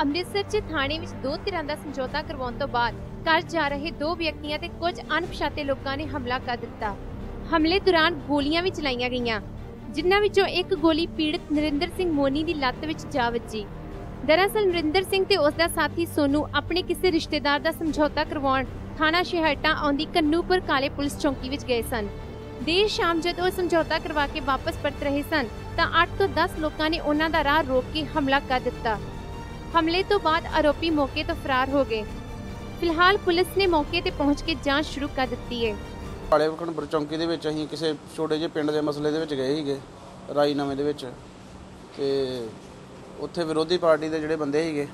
ਅੰਮ੍ਰਿਤਸਰ 'ਚ ਥਾਣੇ ਵਿੱਚ ਦੋ ਧਿਰਾਂ ਦਾ ਸਮਝੌਤਾ ਕਰਵਾਉਣ ਤੋਂ ਬਾਅਦ ਘਰ ਜਾ ਰਹੇ ਦੋ ਵਿਅਕਤੀਆਂ ਤੇ ਕੁਝ ਅਣਪਛਾਤੇ ਲੋਕਾਂ ਨੇ ਹਮਲਾ ਕਰ ਦਿੱਤਾ। ਹਮਲੇ ਦੌਰਾਨ ਗੋਲੀਆਂ ਵੀ ਚਲਾਈਆਂ ਗਈਆਂ, ਜਿਨ੍ਹਾਂ ਵਿੱਚੋਂ ਇੱਕ ਗੋਲੀ ਪੀੜਤ ਨਰਿੰਦਰ ਸਿੰਘ ਮੋਨੀ ਦੀ ਲੱਤ ਵਿੱਚ ਜਾ ਵੱਜੀ। ਦਰਅਸਲ ਨਰਿੰਦਰ ਸਿੰਘ ਤੇ ਉਸ ਦਾ ਸਾਥੀ ਸੋਨੂ ਆਪਣੇ ਕਿਸੇ ਰਿਸ਼ਤੇਦਾਰ ਦਾ ਸਮਝੌਤਾ ਕਰਵਾਉਣ ਥਾਣਾ ਸ਼ਹਿਰਟਾ ਆਉਂਦੀ ਕੰਨੂਪੁਰ ਕਾਲੇ ਪੁਲਿਸ ਚੌਂਕੀ ਵਿੱਚ ਗਏ ਸਨ। ਦੇਰ ਸ਼ਾਮ ਜਦੋਂ ਉਹ ਸਮਝੌਤਾ ਕਰਵਾ ਕੇ ਵਾਪਸ ਪਰਤ ਰਹੇ ਸਨ, ਤਾਂ 8 ਤੋਂ 10 ਲੋਕਾਂ ਨੇ ਉਹਨਾਂ ਦਾ ਰਾਹ ਰੋਕ ਕੇ ਹਮਲਾ ਕਰ ਦਿੱਤਾ। ਹਮਲੇ ਤੋਂ ਬਾਅਦ ਆਰੋਪੀ ਮੌਕੇ ਤੋਂ ਫਰਾਰ ਹੋ ਗਏ। ਫਿਲਹਾਲ ਪੁਲਿਸ ਨੇ ਮੌਕੇ ਤੇ ਪਹੁੰਚ ਕੇ ਜਾਂਚ ਸ਼ੁਰੂ ਕਰ ਦਿੱਤੀ ਹੈ ਕਾਲੇ ਕਣਪੁਰ ਚੌਂਕੀ ਦੇ ਵਿੱਚ ਅਸੀਂ ਕਿਸੇ ਛੋਟੇ ਜਿਹੇ ਪਿੰਡ ਦੇ ਮਸਲੇ ਦੇ ਵਿੱਚ ਗਏ ਸੀਗੇ, ਰਾਈ ਨਵੇਂ ਦੇ ਵਿੱਚ। ਤੇ ਉੱਥੇ ਵਿਰੋਧੀ ਪਾਰਟੀ ਦੇ ਜਿਹੜੇ ਬੰਦੇ ਸੀਗੇ,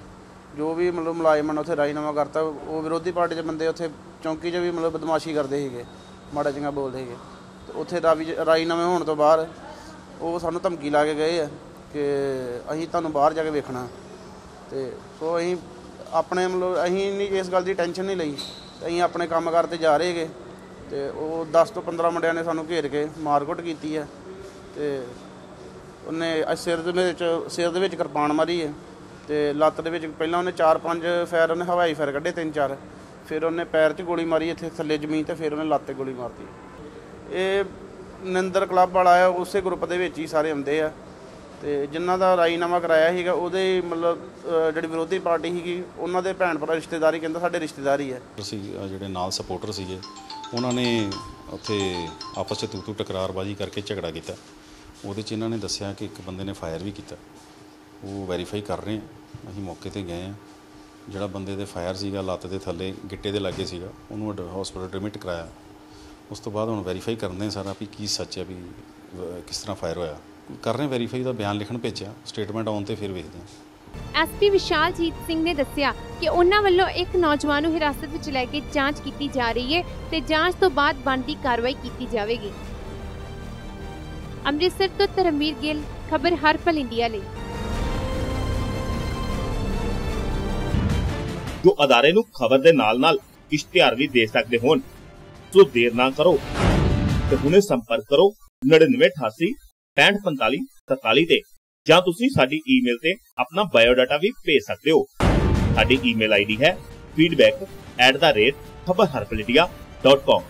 ਜੋ ਵੀ ਮਤਲਬ ਮੁਲਾਜ਼ਮਾਂ ਨੇ ਉੱਥੇ ਰਾਜੀਨਾਮਾ ਕਰਤਾ, ਉਹ ਵਿਰੋਧੀ ਪਾਰਟੀ ਦੇ ਬੰਦੇ ਉੱਥੇ ਚੌਂਕੀ 'ਚ ਵੀ ਮਤਲਬ ਬਦਮਾਸ਼ੀ ਕਰਦੇ ਸੀਗੇ, ਮਾੜਾ ਚੰਗਾ ਬੋਲਦੇ ਸੀਗੇ। ਤੇ ਉੱਥੇ ਰਾਵੀ ਰਾਜੀਨਾਮੇ ਹੋਣ ਤੋਂ ਬਾਅਦ ਉਹ ਸਾਨੂੰ ਧਮਕੀ ਲਾ ਕੇ ਗਏ ਆ ਕਿ ਅਸੀਂ ਤੁਹਾਨੂੰ ਬਾਹਰ ਜਾ ਕੇ ਵੇਖਣਾ। ਤੇ ਸੋ ਅਸੀਂ ਆਪਣੇ ਮਤਲਬ ਅਸੀਂ ਨਹੀਂ, ਇਸ ਗੱਲ ਦੀ ਟੈਨਸ਼ਨ ਨਹੀਂ ਲਈ। ਤੇ ਅਸੀਂ ਆਪਣੇ ਕੰਮਕਾਰ ਤੇ ਜਾ ਰਹੇਗੇ ਤੇ ਉਹ 10 ਤੋਂ 15 ਮੁੰਡਿਆਂ ਨੇ ਸਾਨੂੰ ਘੇਰ ਕੇ ਮਾਰਕੁੱਟ ਕੀਤੀ ਹੈ। ਤੇ ਉਹਨੇ ਸਿਰ ਦੇ ਵਿੱਚ, ਸਿਰ ਦੇ ਵਿੱਚ ਕਿਰਪਾਨ ਮਾਰੀ ਹੈ। ਤੇ ਲੱਤ ਦੇ ਵਿੱਚ ਪਹਿਲਾਂ ਉਹਨੇ 4-5 ਫਾਇਰ ਉਹਨੇ ਹਵਾਈ ਫਾਇਰ ਕੱਢੇ ਤਿੰਨ ਚਾਰ। ਫਿਰ ਉਹਨੇ ਪੈਰ 'ਚ ਗੋਲੀ ਮਾਰੀ, ਇੱਥੇ ਥੱਲੇ ਜ਼ਮੀਨ ਤੇ ਫਿਰ ਉਹਨੇ ਲੱਤ ਤੇ ਗੋਲੀ ਮਾਰਤੀ। ਇਹ ਨਿੰਦਰ ਕਲੱਬ ਵਾਲਾ ਆ ਉਸੇ ਗਰੁੱਪ ਦੇ ਵਿੱਚ ਹੀ ਸਾਰੇ ਆਉਂਦੇ ਆ। ਤੇ ਜਿਨ੍ਹਾਂ ਦਾ ਰਾਜੀਨਾਮਾ ਕਰਾਇਆ ਸੀਗਾ ਉਹਦੇ ਮਤਲਬ ਅਹ ਜਿਹੜੀ ਵਿਰੋਧੀ ਪਾਰਟੀ ਸੀਗੀ ਉਹਨਾਂ ਦੇ ਭੈਣ ਭਰਾ ਰਿਸ਼ਤੇਦਾਰੀ ਕਹਿੰਦਾ ਸਾਡੇ ਰਿਸ਼ਤੇਦਾਰੀ ਹੈ। ਸੀ ਅ, ਜਿਹੜੇ ਨਾਲ ਸਪੋਰਟਰ ਸੀਗੇ ਉਹਨਾਂ ਨੇ ਉੱਥੇ ਆਪਸ 'ਚ ਤੂ ਤੂ ਟਕਰਾਰਬਾਜ਼ੀ ਕਰਕੇ ਝਗੜਾ ਕੀਤਾ। ਉਹਦੇ 'ਚ ਇਹਨਾਂ ਨੇ ਦੱਸਿਆ ਕਿ ਇੱਕ ਬੰਦੇ ਨੇ ਫਾਇਰ ਵੀ ਕੀਤਾ। ਉਹ ਵੈਰੀਫਾਈ ਕਰ ਰਹੇ ਆ। ਅਸੀਂ ਮੌਕੇ ਤੇ ਗਏ ਆ। ਜਿਹੜਾ ਬੰਦੇ ਦੇ ਫਾਇਰ ਸੀਗਾ ਲੱਤ ਦੇ ਥੱਲੇ ਗਿੱਟੇ ਦੇ ਲਾਗੇ ਸੀਗਾ ਉਹਨੂੰ ਹਸਪੀਟਲ ਐਡਮਿਟ ਕਰਾਇਆ। ਉਸ ਤੋਂ ਬਾਅਦ ਹੁਣ ਵੈਰੀਫਾਈ ਕਰਦੇ ਆ ਸਾਰਾ ਵੀ ਕੀ ਸੱਚ ਹੈ ਵੀ ਅ, ਕਿਸ ਤਰ੍ਹਾਂ ਫਾਇਰ ਹੋਇਆ। ਕਰ ਰਹੇ ਵੈਰੀਫਾਈ ਦਾ ਬਿਆਨ ਲਿਖਣ ਭੇਜਿਆ ਸਟੇਟਮੈਂਟ ਆਉਣ ਤੇ ਫਿਰ ਵੇਖਦੇ ਆ ਐਸਪੀ ਵਿਸ਼ਾਲਜੀਤ ਸਿੰਘ ਨੇ ਦੱਸਿਆ ਕਿ ਉਹਨਾਂ ਵੱਲੋਂ ਇੱਕ ਨੌਜਵਾਨ ਨੂੰ ਹਿਰਾਸਤ ਵਿੱਚ ਲੈ ਕੇ ਜਾਂਚ ਕੀਤੀ ਜਾ ਰਹੀ ਹੈ ਤੇ ਜਾਂਚ ਤੋਂ ਬਾਅਦ ਬਣਦੀ ਕਾਰਵਾਈ ਕੀਤੀ ਜਾਵੇਗੀ। ਅੰਮ੍ਰਿਤਸਰ ਤੋਂ ਧਰਮਵੀਰ ਗਿੱਲ ਖਬਰ ਹਰਪਲ ਇੰਡੀਆ ਲਈ। ਜੋ ਅਦਾਰੇ ਨੂੰ ਖਬਰ ਦੇ ਨਾਲ-ਨਾਲ ਇਸ਼ਤਿਹਾਰ ਵੀ ਦੇ ਸਕਦੇ ਹੋਣ ਸੋ ਦੇਰ ਨਾ ਕਰੋ ਤੇ ਹੁਣੇ ਸੰਪਰਕ ਕਰੋ 9988 6545 47 ਤੇ ਜਾਂ ਤੁਸੀਂ ਸਾਡੀ ਈਮੇਲ ਤੇ ਆਪਣਾ ਬਾਇਓਡਾਟਾ ਵੀ ਭੇਜ ਸਕਦੇ ਹੋ। ਸਾਡੀ ਈਮੇਲ ਆਈਡੀ ਹੈ feedback@khabarharpaladia.com